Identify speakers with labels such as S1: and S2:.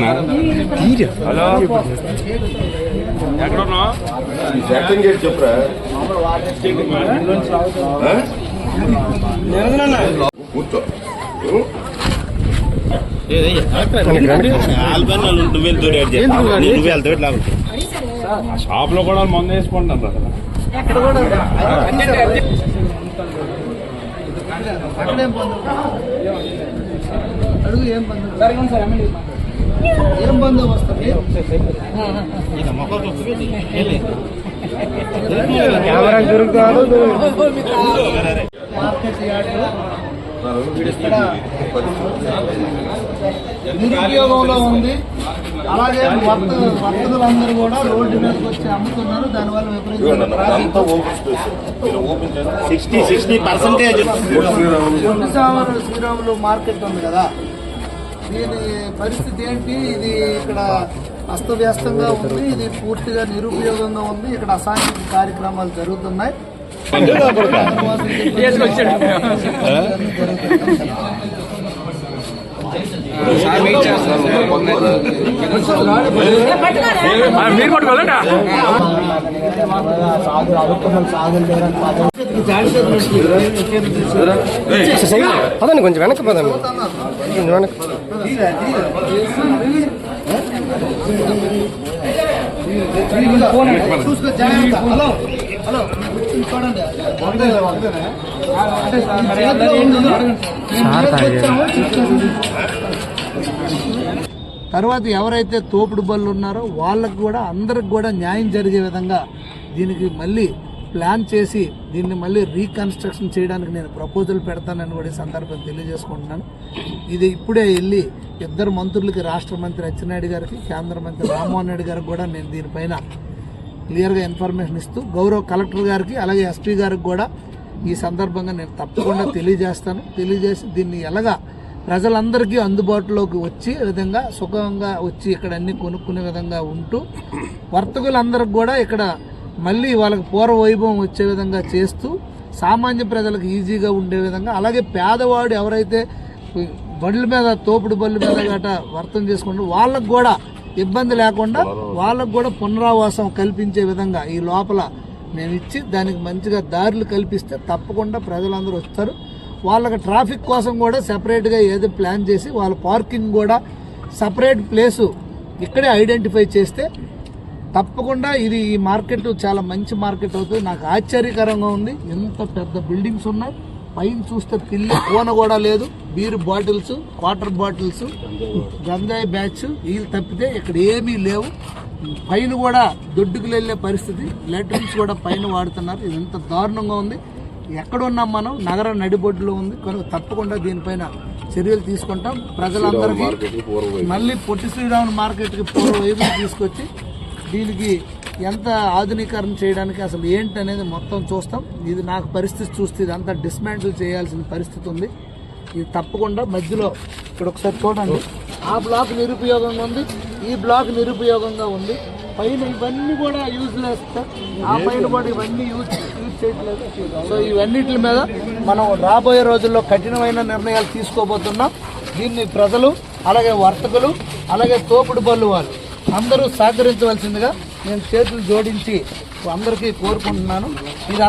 S1: Hello. ఎక్కడున్నావు?
S2: చెప్పురా. ఆ? కూర్చో.
S1: షాప్లో కూడా మందు వేసుకుంటాను
S3: అడుగు ఏం బంధు వస్తుంది మార్కెట్ యార్డు ఇక్కడ నిరుపయోగంలో ఉంది అలాగే వర్త వర్తకులందరూ కూడా రోడ్డు మీదకి వచ్చి అమ్ముతున్నారు. దానివల్ల విపరీతంగా శ్రీరాములు మార్కెట్ ఉంది కదా. దీని పరిస్థితి ఏంటి? ఇది ఇక్కడ అస్తవ్యస్తంగా ఉంది. ఇది పూర్తిగా నిరుపయోగంగా ఉంది. ఇక్కడ అసాంఘిక కార్యక్రమాలు జరుగుతున్నాయి.
S1: మీరు పట్టుకోవాలంట
S4: పదండి కొంచెం వెనక్కి పదండి కొంచెం వెనక్కి
S3: చూసుకో జాగ్రత్త హలో హలో చూడండి చేతిలో తర్వాత ఎవరైతే తోపుడు బళ్ళు ఉన్నారో వాళ్ళకు కూడా అందరికి కూడా న్యాయం జరిగే విధంగా దీనికి మళ్ళీ ప్లాన్ చేసి దీన్ని మళ్ళీ రీకన్స్ట్రక్షన్ చేయడానికి నేను ప్రపోజల్ పెడతానని కూడా ఈ సందర్భం తెలియజేసుకుంటున్నాను. ఇది ఇప్పుడే వెళ్ళి ఇద్దరు మంత్రులకి రాష్ట్ర మంత్రి అచ్చెన్నాయుడు గారికి కేంద్ర మంత్రి రామ్మోహన్ రెడ్డి గారికి కూడా నేను దీనిపైన క్లియర్గా ఇన్ఫర్మేషన్ ఇస్తూ గౌరవ కలెక్టర్ గారికి అలాగే ఎస్పీ గారికి కూడా ఈ సందర్భంగా నేను తప్పకుండా తెలియజేస్తాను. తెలియజేసి దీన్ని ఎలాగా ప్రజలందరికీ అందుబాటులోకి వచ్చే విధంగా సుఖంగా వచ్చి ఇక్కడ అన్ని కొనుక్కునే విధంగా ఉంటూ వర్తకులందరికి కూడా ఇక్కడ మళ్ళీ వాళ్ళకి పూర్వ వైభవం వచ్చే విధంగా చేస్తూ సామాన్య ప్రజలకు ఈజీగా ఉండే విధంగా అలాగే పేదవాడు ఎవరైతే బండ్ల మీద తోపుడు బండ్ల మీద గట వర్తం చేసుకుంటూ వాళ్ళకు కూడా ఇబ్బంది లేకుండా వాళ్ళకు కూడా పునరావాసం కల్పించే విధంగా ఈ లోపల మేము ఇచ్చి దానికి మంచిగా దారులు కల్పిస్తే తప్పకుండా ప్రజలందరూ వస్తారు. వాళ్ళకి ట్రాఫిక్ కోసం కూడా సెపరేట్గా ఏదో ప్లాన్ చేసి వాళ్ళ పార్కింగ్ కూడా సపరేట్ ప్లేసు ఇక్కడే ఐడెంటిఫై చేస్తే తప్పకుండా ఇది ఈ మార్కెట్ చాలా మంచి మార్కెట్ అవుతుంది. నాకు ఆశ్చర్యకరంగా ఉంది. ఎంత పెద్ద బిల్డింగ్స్ ఉన్నాయి. పైన చూస్తే పిల్లి కోన కూడా లేదు. బీర్ బాటిల్స్ వాటర్ బాటిల్స్ గంజాయి బ్యాచ్ వీళ్ళు తప్పితే ఇక్కడ ఏమీ లేవు. పైన కూడా దొడ్డుకు వెళ్ళే పరిస్థితి. లెటర్స్ కూడా పైన వాడుతున్నారు. ఇది ఎంత దారుణంగా ఉంది. ఎక్కడ ఉన్నాం మనం? నగర నడిబొడ్డులో ఉంది. కనుక తప్పకుండా దీనిపైన చర్యలు తీసుకుంటాం. ప్రజలందరికీ మళ్ళీ పొట్టి శ్రీరాములు మార్కెట్కి పూర్వ వైపు తీసుకొచ్చి దీనికి ఎంత ఆధునీకరణ చేయడానికి అసలు ఏంటి అనేది మొత్తం చూస్తాం. ఇది నాకు పరిస్థితి చూస్తే ఇదంతా డిస్మాంటిల్ చేయాల్సిన పరిస్థితి ఉంది. ఇది తప్పకుండా మధ్యలో ఇక్కడ ఒకసారి చూడండి. ఆ బ్లాక్ నిరుపయోగంగా ఉంది. ఈ బ్లాక్ నిరుపయోగంగా ఉంది. పైన ఇవన్నీ కూడా యూజ్ చేస్తారు ఆ పైన కూడా ఇవన్నీ యూజ్ యూజ్ చేయట్లేదు. సో ఇవన్నిటి మీద మనం రాబోయే రోజుల్లో కఠినమైన నిర్ణయాలు తీసుకోబోతున్నాం. దీన్ని ప్రజలు అలాగే వర్తకులు అలాగే తోపుడు బళ్ళు వాళ్ళు అందరూ సహకరించవలసిందిగా నేను చేతులు జోడించి అందరికీ కోరుకుంటున్నాను. ఇది